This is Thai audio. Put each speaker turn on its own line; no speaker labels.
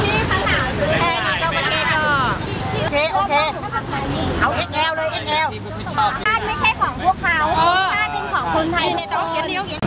พี่ปัญหาซื้อแค่นี้ก็มาเก็ตก็โอเคโอเคเอา XL เลย XL
ชาติไม่ใช่ของพวกเขาชาติเป็นของคนไทย
นี่นี่ต้องเขียนเลี้ยวเขียน